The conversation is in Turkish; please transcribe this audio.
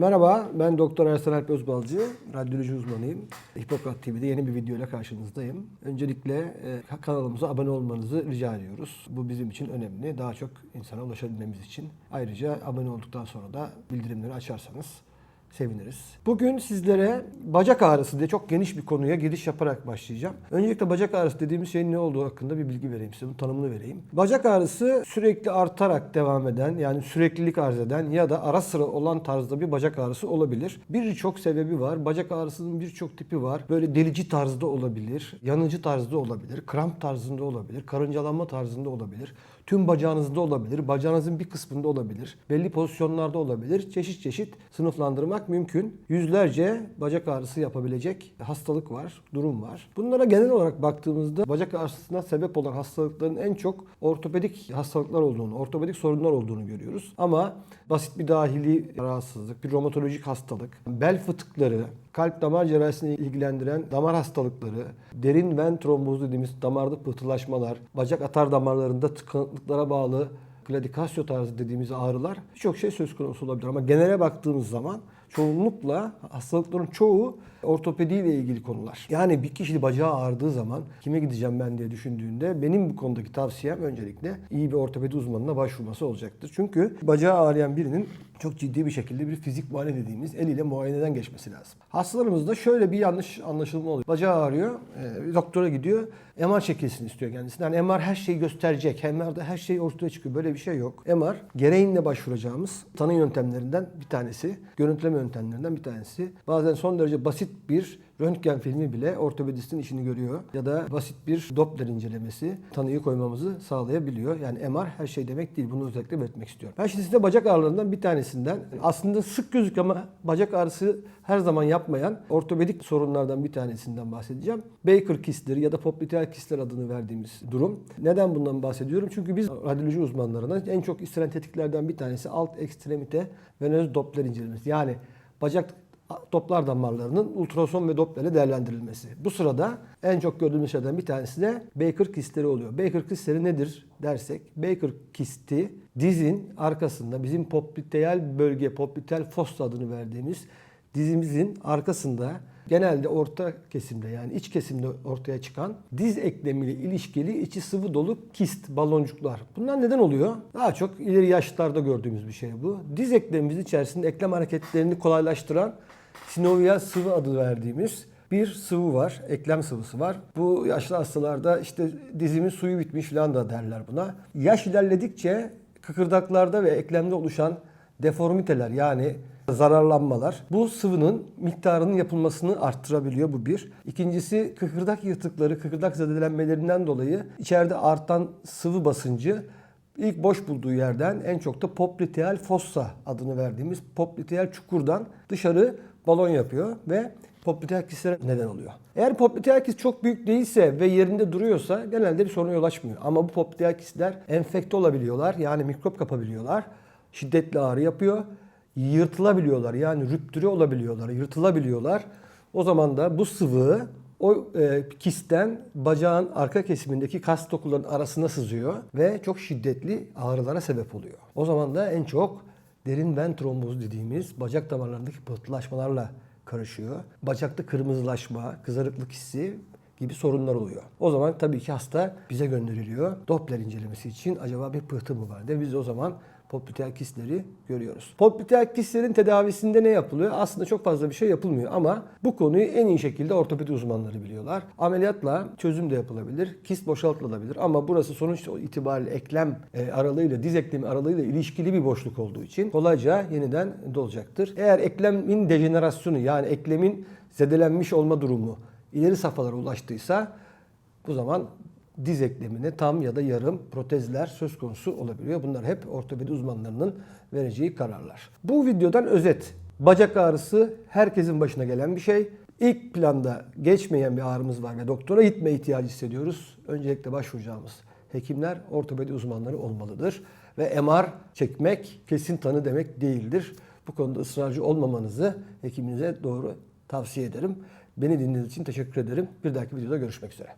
Merhaba, ben Doktor Ersan Alp Özbalcı, radyoloji uzmanıyım. Hipokrat TV'de yeni bir video ile karşınızdayım. Öncelikle e, kanalımıza abone olmanızı rica ediyoruz. Bu bizim için önemli. Daha çok insana ulaşabilmemiz için. Ayrıca abone olduktan sonra da bildirimleri açarsanız seviniriz. Bugün sizlere bacak ağrısı diye çok geniş bir konuya giriş yaparak başlayacağım. Öncelikle bacak ağrısı dediğimiz şeyin ne olduğu hakkında bir bilgi vereyim size, bunun tanımını vereyim. Bacak ağrısı sürekli artarak devam eden yani süreklilik arz eden ya da ara sıra olan tarzda bir bacak ağrısı olabilir. Birçok sebebi var. Bacak ağrısının birçok tipi var. Böyle delici tarzda olabilir, yanıcı tarzda olabilir, kramp tarzında olabilir, karıncalanma tarzında olabilir. Tüm bacağınızda olabilir, bacağınızın bir kısmında olabilir, belli pozisyonlarda olabilir. Çeşit çeşit sınıflandırmak mümkün. Yüzlerce bacak ağrısı yapabilecek hastalık var, durum var. Bunlara genel olarak baktığımızda bacak ağrısına sebep olan hastalıkların en çok ortopedik hastalıklar olduğunu, ortopedik sorunlar olduğunu görüyoruz. Ama basit bir dahili rahatsızlık, bir romatolojik hastalık, bel fıtıkları, kalp damar cerrahisini ilgilendiren damar hastalıkları, derin ven trombozu dediğimiz damarda pıhtılaşmalar, bacak atar damarlarında tıkanıklıklara bağlı kladikasyo tarzı dediğimiz ağrılar birçok şey söz konusu olabilir. Ama genele baktığımız zaman çoğunlukla hastalıkların çoğu ortopediyle ilgili konular. Yani bir kişi bacağı ağrıdığı zaman kime gideceğim ben diye düşündüğünde benim bu konudaki tavsiyem öncelikle iyi bir ortopedi uzmanına başvurması olacaktır. Çünkü bacağı ağrıyan birinin çok ciddi bir şekilde bir fizik muayene dediğimiz el ile muayeneden geçmesi lazım. Hastalarımızda şöyle bir yanlış anlaşılma oluyor. Bacağı ağrıyor, e, doktora gidiyor, MR çekilsin istiyor kendisinden. Yani MR her şeyi gösterecek, MR'da her şey ortaya çıkıyor. Böyle bir şey yok. MR gereğinle başvuracağımız tanı yöntemlerinden bir tanesi, görüntüleme yöntemlerinden bir tanesi. Bazen son derece basit bir röntgen filmi bile ortopedistin işini görüyor. Ya da basit bir Doppler incelemesi tanıyı koymamızı sağlayabiliyor. Yani MR her şey demek değil. Bunu özellikle belirtmek istiyorum. Ben şimdi size bacak ağrılarından bir tanesinden aslında sık gözük ama bacak ağrısı her zaman yapmayan ortopedik sorunlardan bir tanesinden bahsedeceğim. Baker kistleri ya da popliteal kistler adını verdiğimiz durum. Neden bundan bahsediyorum? Çünkü biz radyoloji uzmanlarına en çok istenen tetiklerden bir tanesi alt ekstremite venöz Doppler incelemesi. Yani bacak toplar damarlarının ultrason ve Doppler'le değerlendirilmesi. Bu sırada en çok gördüğümüz şeylerden bir tanesi de Baker kistleri oluyor. Baker kistleri nedir dersek, Baker kisti dizin arkasında bizim popliteal bölge, popliteal fossa adını verdiğimiz dizimizin arkasında genelde orta kesimde yani iç kesimde ortaya çıkan diz eklemiyle ilişkili içi sıvı dolu kist, baloncuklar. Bunlar neden oluyor? Daha çok ileri yaşlarda gördüğümüz bir şey bu. Diz eklemimiz içerisinde eklem hareketlerini kolaylaştıran sinovial sıvı adı verdiğimiz bir sıvı var, eklem sıvısı var. Bu yaşlı hastalarda işte dizimin suyu bitmiş falan da derler buna. Yaş ilerledikçe kıkırdaklarda ve eklemde oluşan deformiteler yani zararlanmalar bu sıvının miktarının yapılmasını arttırabiliyor bu bir. İkincisi kıkırdak yırtıkları, kıkırdak zedelenmelerinden dolayı içeride artan sıvı basıncı ilk boş bulduğu yerden en çok da popliteal fossa adını verdiğimiz popliteal çukurdan dışarı balon yapıyor ve popliteal kistlere neden oluyor. Eğer popliteal kist çok büyük değilse ve yerinde duruyorsa genelde bir soruna yol açmıyor. Ama bu popliteal kistler enfekte olabiliyorlar. Yani mikrop kapabiliyorlar. Şiddetli ağrı yapıyor. Yırtılabiliyorlar. Yani rüptüre olabiliyorlar. Yırtılabiliyorlar. O zaman da bu sıvı o e, kistten bacağın arka kesimindeki kas dokuların arasına sızıyor ve çok şiddetli ağrılara sebep oluyor. O zaman da en çok derin ven trombozu dediğimiz bacak damarlarındaki pıhtılaşmalarla karışıyor. Bacakta kırmızılaşma, kızarıklık hissi gibi sorunlar oluyor. O zaman tabii ki hasta bize gönderiliyor. Doppler incelemesi için acaba bir pıhtı mı var diye biz o zaman popliteal kistleri görüyoruz. Popliteal kistlerin tedavisinde ne yapılıyor? Aslında çok fazla bir şey yapılmıyor ama bu konuyu en iyi şekilde ortopedi uzmanları biliyorlar. Ameliyatla çözüm de yapılabilir. Kist boşaltılabilir ama burası sonuç itibariyle eklem e, aralığıyla, diz eklemi aralığıyla ilişkili bir boşluk olduğu için kolayca yeniden dolacaktır. Eğer eklemin dejenerasyonu yani eklemin zedelenmiş olma durumu ileri safhalara ulaştıysa bu zaman diz eklemine tam ya da yarım protezler söz konusu olabiliyor. Bunlar hep ortopedi uzmanlarının vereceği kararlar. Bu videodan özet. Bacak ağrısı herkesin başına gelen bir şey. İlk planda geçmeyen bir ağrımız var ve doktora gitme ihtiyacı hissediyoruz. Öncelikle başvuracağımız hekimler ortopedi uzmanları olmalıdır. Ve MR çekmek kesin tanı demek değildir. Bu konuda ısrarcı olmamanızı hekiminize doğru tavsiye ederim. Beni dinlediğiniz için teşekkür ederim. Bir dahaki videoda görüşmek üzere.